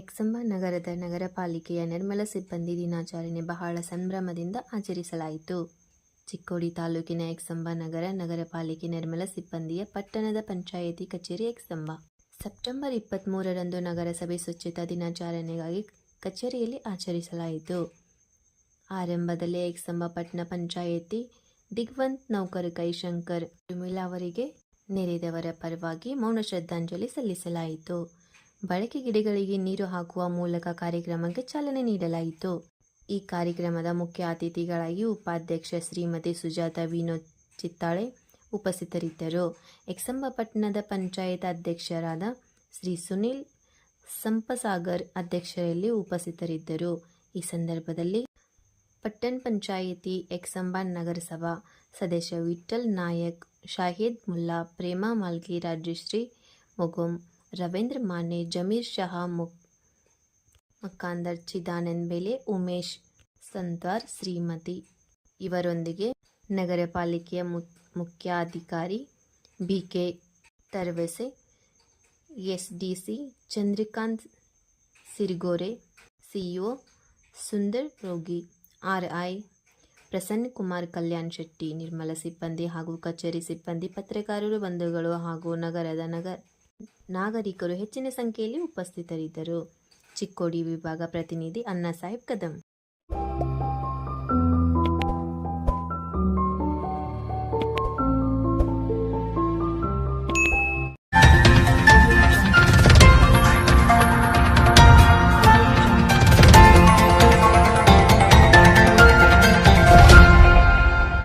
ಎಕ್ಸಂಬ ನಗರದ ನಗರ ಪಾಲಿಕೆಯ ನಿರ್ಮಲ ಸಿಬ್ಬಂದಿ ದಿನಾಚರಣೆ ಬಹಳ ಸಂಭ್ರಮದಿಂದ ಆಚರಿಸಲಾಯಿತು. ಚಿಕ್ಕೋಡಿ ತಾಲೂಕಿನ ಎಕ್ಸಂಬ ನಗರ ನಗರ ಪಾಲಿಕೆ ನಿರ್ಮಲ ಸಿಬ್ಬಂದಿಯ ಪಟ್ಟಣದ ಪಂಚಾಯಿತಿ ಕಚೇರಿ ಎಕ್ಸಂಬ. ಸೆಪ್ಟೆಂಬರ್ ಇಪ್ಪತ್ತ್ಮೂರರಂದು ನಗರಸಭೆ ಸ್ವಚ್ಛತಾ ದಿನಾಚರಣೆಗಾಗಿ ಕಚೇರಿಯಲ್ಲಿ ಆಚರಿಸಲಾಯಿತು. ಆರಂಭದಲ್ಲಿ ಎಕ್ಸಂಬ ಪಟ್ಟಣ ಪಂಚಾಯಿತಿ ದಿಗ್ವಂತ್ ನೌಕರ್ ಕೈಶಂಕರ್ ವಿಮಲಾ ಅವರಿಗೆ ನೆರೆದವರ ಪರವಾಗಿ ಮೌನ ಶ್ರದ್ಧಾಂಜಲಿ ಸಲ್ಲಿಸಲಾಯಿತು. ಬಳಕೆ ಗಿಡಗಳಿಗೆ ನೀರು ಹಾಕುವ ಮೂಲಕ ಕಾರ್ಯಕ್ರಮಕ್ಕೆ ಚಾಲನೆ ನೀಡಲಾಯಿತು. ಈ ಕಾರ್ಯಕ್ರಮದ ಮುಖ್ಯ ಅತಿಥಿಗಳಾಗಿ ಉಪಾಧ್ಯಕ್ಷ ಶ್ರೀಮತಿ ಸುಜಾತ ವಿನೋದ್ ಚಿತ್ತಾಳೆ ಉಪಸ್ಥಿತರಿದ್ದರು. ಎಕ್ಸಂಬಪಟ್ಟಣದ ಪಂಚಾಯತ್ ಅಧ್ಯಕ್ಷರಾದ ಶ್ರೀ ಸುನಿಲ್ ಸಂಪಸಾಗರ್ ಅಧ್ಯಕ್ಷರಲ್ಲಿ ಉಪಸ್ಥಿತರಿದ್ದರು. ಈ ಸಂದರ್ಭದಲ್ಲಿ ಪಟ್ಟಣ ಪಂಚಾಯಿತಿ ಎಕ್ಸಂಬ ನಗರಸಭಾ ಸದಸ್ಯ ವಿಠಲ್ ನಾಯಕ್, ಶಾಹಿದ್ ಮುಲ್ಲಾ, ಪ್ರೇಮಾ ಮಾಲ್ಕಿ ರಾಜಶ್ರೀ ಮುಗುಮ್ ರವೀಂದ್ರ ಮಾನೆ ಜಮೀರ್ ಶಹಾ ಮುಕ್ ಮಕ್ಕಾಂದರ್ ಚಿದಾನಂದ್ ಬೆಲೆ ಉಮೇಶ್ ಸಂತ್ವಾರ್ ಶ್ರೀಮತಿ. ಇವರೊಂದಿಗೆ ನಗರ ಪಾಲಿಕೆಯ ಮುಖ್ಯಾಧಿಕಾರಿ B K ತರ್ವೆಸೆ S D C Chandrakant Sirigore, CEO Sundar ರೋಗಿ ಆರ್ ಐ ಪ್ರಸನ್ನ ಕುಮಾರ್ ಕಲ್ಯಾಣ್ ಶೆಟ್ಟಿ, ನಿರ್ಮಲ ಸಿಬ್ಬಂದಿ ಹಾಗೂ ಕಚೇರಿ ಸಿಬ್ಬಂದಿ, ಪತ್ರಕಾರರು, ಬಂಧುಗಳು ಹಾಗೂ ನಗರದ ನಗ ನಾಗರಿಕರು ಹೆಚ್ಚಿನ ಸಂಖ್ಯೆಯಲ್ಲಿ ಉಪಸ್ಥಿತರಿದ್ದರು. ಚಿಕ್ಕೋಡಿ ವಿಭಾಗ ಪ್ರತಿನಿಧಿ ಅಣ್ಣಾಸಾಹೇಬ್ ಕದಂ.